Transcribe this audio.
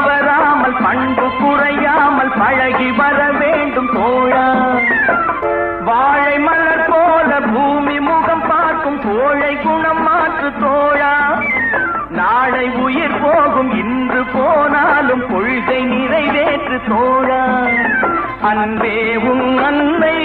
தவறாமல் பண்பு குறையாமல் பழகி வர வேண்டும் தோழா. வாழை மலர் போல பூமி முகம் பார்க்கும் தோழை குணம் மாற்று தோழா. நாளை உயிர் போகும் இன்று போனாலும் கொள்கை நிறைவேற்று தோழா. அன்பே உன் அன்னை